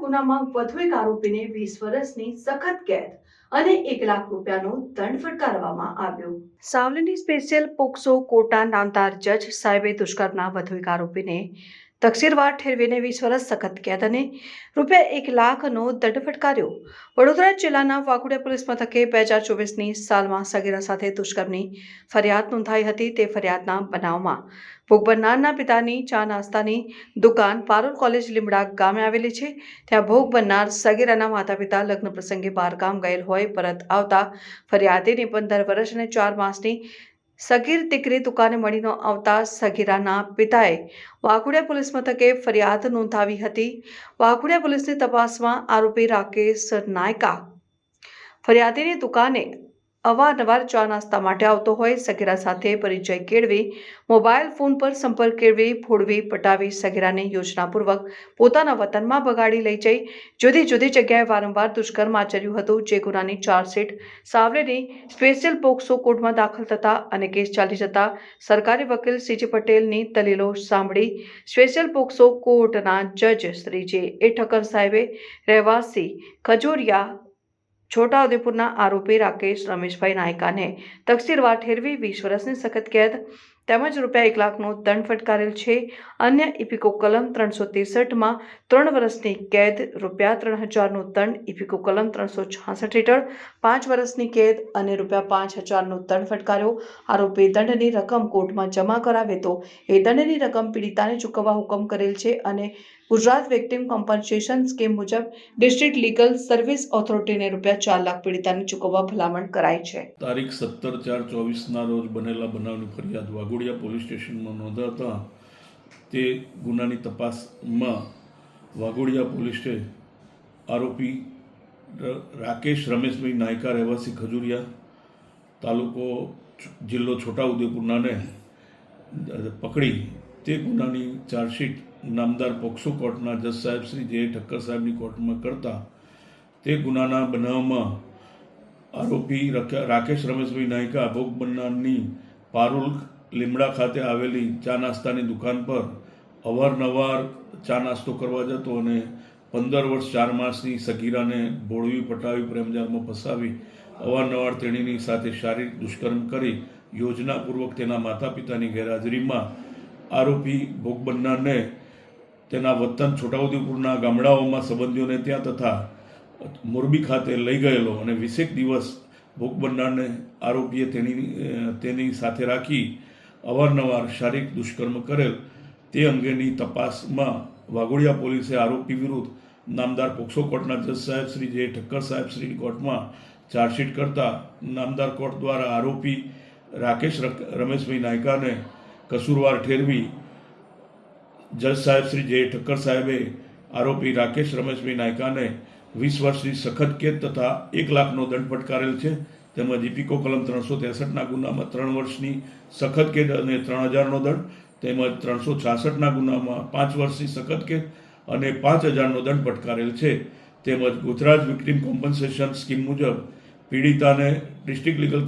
ગુનામાં વધુ એક આરોપીને વીસ વર્ષની સખત કેદ અને એક લાખ રૂપિયાનો દંડ ફટકારવામાં આવ્યો. સાવલીની સ્પેશિયલ પોક્સો કોટા નામદાર જજ સાહેબે દુષ્કર્મના વધુ એક આરોપીને તકસીરવાર ઠેરવીને વીસ વર્ષ સખત કેદ અને રૂપિયા એક લાખનો દંડ ફટકાર્યો. વડોદરા જિલ્લાના વાઘોડિયા પોલીસ મથકે બે હજાર ચોવીસની સાલમાં સગીરા સાથે દુષ્કર્મની ફરિયાદ નોંધાઈ હતી તે ફરિયાદના બનાવમાં. ભોગ બનનારના પિતાની ચા નાસ્તાની દુકાન પારોલ કોલેજ લીમડા ગામે આવેલી છે. ત્યાં ભોગ બનનાર સગીરાના માતા પિતા લગ્ન પ્રસંગે બહારગામ ગયેલ હોય, પરત આવતા ફરિયાદીની પંદર વર્ષ અને ચાર માસની સગીર દીકરી દુકાને મળી ન આવતા સગીરાના પિતાએ વાઘોડિયા પોલીસ મથકે ફરિયાદ નોંધાવી હતી. વાઘોડિયા પોલીસની તપાસમાં આરોપી રાકેશ નાયકા ફરિયાદીની દુકાને અવારનવાર ચા નાસ્તા માટે આવતો હોય સગીરા સાથે પરિચય કેળવી, મોબાઈલ ફોન પર સંપર્ક કેળવી, ફોડવી, પટાવી સગીરાને યોજનાપૂર્વક પોતાના વતનમાં બગાડી લઈ જઈ. જુદી જુદી જગ્યાએ વારંવાર દુષ્કર્મ આચર્યું હતું. જે ગુનાની ચાર્જશીટ સાવરેની સ્પેશિયલ પોક્સો કોર્ટમાં દાખલ થતા અને કેસ ચાલી જતા સરકારી વકીલ સીજી પટેલની દલીલો સાંભળી સ્પેશિયલ પોક્સો કોર્ટના જજ શ્રી જે. એ. ઠક્કર સાહેબે રહેવાસી ખજૂરિયા છોટાઉદેપુરના આરોપી રાકેશ રમેશભાઈ નાયકાને તકસીરવાર ઠેરવી વીસ વર્ષની સખત કેદ તેમજ રૂપિયા એક લાખનો દંડ ફટકારેલ છે. અન્ય ઇપિકો કલમ ત્રણસો ત્રેસઠમાં ત્રણ વર્ષની કેદ, રૂપિયા ત્રણ હજારનો દંડ, ઇપિકો કલમ ત્રણસો છાસઠ હેઠળ પાંચ વર્ષની કેદ અને રૂપિયા પાંચ હજારનો દંડ ફટકાર્યો. આરોપી દંડની રકમ કોર્ટમાં જમા કરાવે તો એ દંડની રકમ પીડિતાને ચૂકવવા હુકમ કરેલ છે અને ગુજરાત વિક્ટિમ કોમ્પન્સેશન સ્કીમ મુજબ ડિસ્ટ્રિક્ટ લીગલ સર્વિસ ઓથોરિટીને રૂપિયા ચાર લાખ પીડિતાને ચૂકવવા ભલામણ કરાઈ છે. તારીખ સત્તર ચાર ચોવીસના રોજ બનેલા બનાવની ફરિયાદ વાઘોડિયા પોલીસ સ્ટેશનમાં નોંધાતા તે ગુનાની તપાસમાં વાઘોડિયા પોલીસે આરોપી રાકેશ રમેશભાઈ નાયકા રહેવાસી ખજુરિયા તાલુકો જિલ્લો છોટાઉદેપુરનાને પકડી તે ગુનાની ચાર્જશીટ નામદાર પોક્સો કોર્ટના જજ સાહેબ શ્રી જે ઠક્કર સાહેબની કોર્ટમાં કરતા તે ગુનાના બનાવમાં આરોપી રક- રાકેશ રમેશભાઈ નાયકા ભોગ બનનારની પારુલ લીમડા ખાતે આવેલી ચા નાસ્તાની દુકાન પર અવારનવાર ચા નાસ્તો કરવા જતો અને પંદર વર્ષ ચાર માસની સગીરાને ભોળવી પટાવી પ્રેમજાળમાં ફસાવી અવારનવાર તેણીની સાથે શારીરિક દુષ્કર્મ કરી યોજનાપૂર્વક તેના માતા પિતાની ગેરહાજરીમાં આરોપી ભોગ બનનારને તેના વતન છોટાઉદેપુરના ગામડાઓમાં સંબંધીઓને ત્યાં તથા મોરબી ખાતે લઈ ગયેલો અને વીસેક દિવસ ભોગ બનનારને આરોપીએ તેની તેની સાથે રાખી અવારનવાર શારીરિક દુષ્કર્મ કરેલ તે અંગેની તપાસમાં વાઘોડિયા પોલીસે આરોપી વિરુદ્ધ નામદાર પોક્સો કોર્ટના જજ સાહેબ શ્રી જે ઠક્કર સાહેબ શ્રી કોર્ટમાં ચાર્જશીટ કરતા નામદાર કોર્ટ દ્વારા આરોપી રાકેશ રમેશભાઈ નાયકાને કસૂરવાર ઠેરવી જજ સાહેબ શ્રી જે ઠક્કર સાહેબે આરોપી રાકેશ રમેશભાઈ નાયકાને વીસ વર્ષની સખત કેદ તથા એક લાખનો દંડ ફટકારેલ છે. તેમજ ઇપિકો કલમ ત્રણસો ત્રેસઠના ગુનામાં ત્રણ વર્ષની સખત કેદ અને ત્રણ હજારનો દંડ, તેમજ ત્રણસો છાસઠના ગુનામાં પાંચ વર્ષની સખત કેદ અને પાંચ હજારનો દંડ ફટકારેલ છે. તેમજ ગુજરાત વિક્ટિમ કોમ્પન્સેશન સ્કીમ મુજબ પીડિતાને ડિસ્ટ્રિક્ટ લીગલ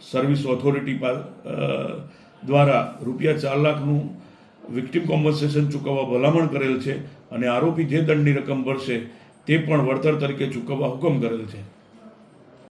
સર્વિસ ઓથોરિટી દ્વારા રૂપિયા ચાર લાખનું વિક્ટિમ કોમ્પન્સેશન ચૂકવવા ભલામણ કરેલ છે અને આરોપી જે દંડની રકમ ભરશે તે પણ વળતર તરીકે ચૂકવવા હુકમ કરેલ છે.